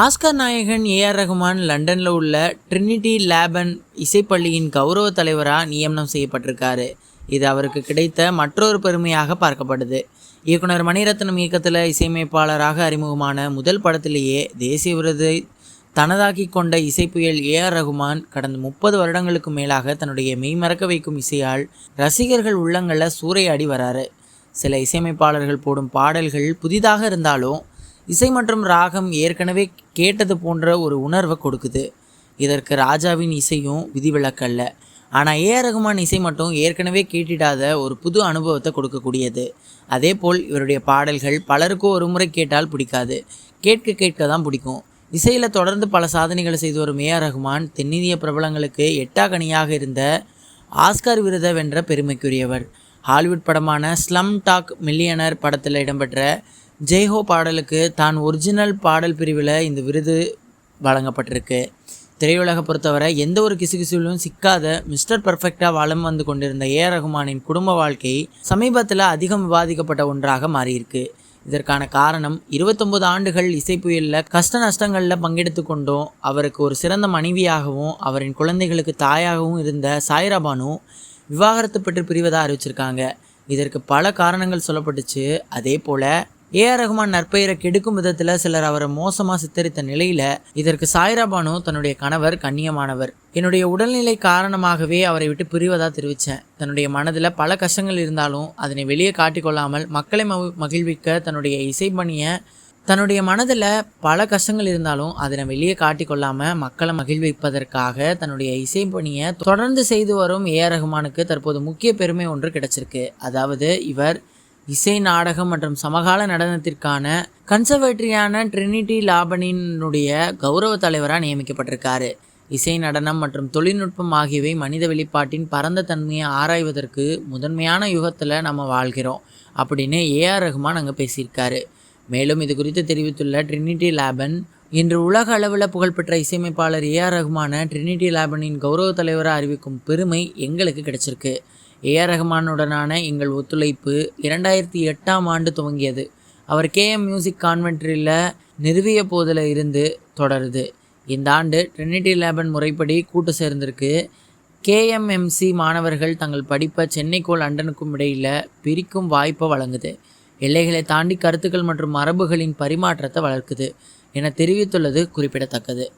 Oscar நாயகன் AR Rahman லண்டனில் உள்ள ட்ரினிட்டி லேபன் இசைப்பள்ளியின் கௌரவ தலைவராக நியமனம் செய்யப்பட்டிருக்காரு. இது அவருக்கு கிடைத்த மற்றொரு பெருமையாக பார்க்கப்படுது. இயக்குனர் மணிரத்னம் இயக்கத்தில் இசையமைப்பாளராக அறிமுகமான முதல் படத்திலேயே தேசிய விருதை தனதாக்கி கொண்ட இசைப்புயல் ஏஆர் ரகுமான் கடந்த முப்பது வருடங்களுக்கு மேலாக தன்னுடைய மெய்மறக்க வைக்கும் இசையால் ரசிகர்கள் உள்ளங்களில் சூறையாடி வராரு. சில இசையமைப்பாளர்கள் போடும் பாடல்கள் புதிதாக இருந்தாலும் இசை மற்றும் ராகம் ஏற்கனவே கேட்டது போன்ற ஒரு உணர்வை கொடுக்குது. இதற்கு ராஜாவின் இசையும் விதிவிலக்கல்ல. ஆனால் ஏஆர் ரகுமான் இசை மட்டும் ஏற்கனவே கேட்டிடாத ஒரு புது அனுபவத்தை கொடுக்கக்கூடியது. அதே போல் இவருடைய பாடல்கள் பலருக்கும் ஒரு முறை கேட்டால் பிடிக்காது. கேட்க கேட்க தான் பிடிக்கும். இசையில் தொடர்ந்து பல சாதனைகளை செய்து வரும் ஏஆர் ரகுமான் தென்னிந்திய பிரபலங்களுக்கு எட்டாக்கணியாக இருந்த ஆஸ்கார் விருதை வென்ற பெருமைக்குரியவர். ஹாலிவுட் படமான ஸ்லம் டாக் மில்லியனர் படத்தில் இடம்பெற்ற ஜெய்ஹோ பாடலுக்கு தான் ஒரிஜினல் பாடல் பிரிவில் இந்த விருது வழங்கப்பட்டிருக்கு. திரையுலக பொறுத்தவரை எந்த ஒரு கிசுகிசுவிலும் சிக்காத மிஸ்டர் பர்ஃபெக்டாக வலம் வந்து கொண்டிருந்த ஏ. ஆர் ரகுமானின் குடும்ப வாழ்க்கை சமீபத்தில் அதிகம் விவாதிக்கப்பட்ட ஒன்றாக மாறியிருக்கு. இதற்கான காரணம் இருபத்தொம்பது ஆண்டுகள் இசை புயலில் கஷ்ட நஷ்டங்களில் பங்கெடுத்து கொண்டும். அவருக்கு ஒரு சிறந்த மனைவியாகவும் அவரின் குழந்தைகளுக்கு தாயாகவும் இருந்த சாய்ரா பானு விவாகரத்து பெற்று பிரிவதாக அறிவிச்சிருக்காங்க. இதற்கு பல காரணங்கள் சொல்லப்பட்டுச்சு. அதே போல் ஏஆர் ரகுமான் நற்பெயரை கெடுக்கும் விதத்தில் சிலர் அவரை மோசமாக சித்தரித்த நிலையில் இதற்கு சாய்ரா பானு தன்னுடைய கணவர் கண்ணியமானவர். என்னுடைய உடல்நிலை காரணமாகவே அவரை விட்டு பிரிவதாக தெரிவித்தேன் தன்னுடைய மனதில் பல கஷ்டங்கள் இருந்தாலும் அதனை வெளியே காட்டிக்கொள்ளாமல் மக்களை மகிழ்விக்க தன்னுடைய இசைப்பணியை தன்னுடைய மனதில் பல கஷ்டங்கள் இருந்தாலும் அதனை வெளியே காட்டிக்கொள்ளாமல் மக்களை மகிழ்விப்பதற்காக தன்னுடைய இசைப்பணியை தொடர்ந்து செய்து வரும் ஏஆர் ரகுமானுக்கு தற்போது முக்கிய பெருமை ஒன்று கிடைச்சிருக்கு. அதாவது இவர் இசை நாடகம் மற்றும் சமகால நடனத்திற்கான கன்சர்வேட்டரியான ட்ரினிட்டி லாபனினுடைய கௌரவ தலைவராக நியமிக்கப்பட்டிருக்காரு. இசை நடனம் மற்றும் தொழில்நுட்பம் ஆகியவை மனித வெளிப்பாட்டின் பரந்த தன்மையை ஆராய்வதற்கு முதன்மையான யுகத்தில் நம்ம வாழ்கிறோம் அப்படின்னு ஏஆர் ரகுமான் அங்கே பேசியிருக்காரு. மேலும் இது குறித்து தெரிவித்துள்ள ட்ரினிட்டி லேபன் இன்று உலக அளவில் புகழ்பெற்ற இசையமைப்பாளர் ஏஆர் ரகுமான ட்ரினிட்டி லேபனின் கௌரவ தலைவராக அறிவிக்கும் பெருமை எங்களுக்கு கிடைச்சிருக்கு. ஏஆர் ரஹ்மானுடனான எங்கள் ஒத்துழைப்பு இரண்டாயிரத்தி எட்டாம் ஆண்டு துவங்கியது. அவர் கேஎம் மியூசிக் கான்வென்ட்ரியில் நிறுவிய போதில் இருந்து தொடருது. இந்த ஆண்டு ட்ரினிட்டி லேபன் முறைப்படி கூட்டு சேர்ந்திருக்கு. கேஎம்எம்சி மாணவர்கள் தங்கள் படிப்பை சென்னைக்கும் லண்டனுக்கும் இடையில் பிரிக்கும் வாய்ப்பை வழங்குது. எல்லைகளை தாண்டி கருத்துக்கள் மற்றும் மரபுகளின் பரிமாற்றத்தை வளர்க்குது என தெரிவித்துள்ளது குறிப்பிடத்தக்கது.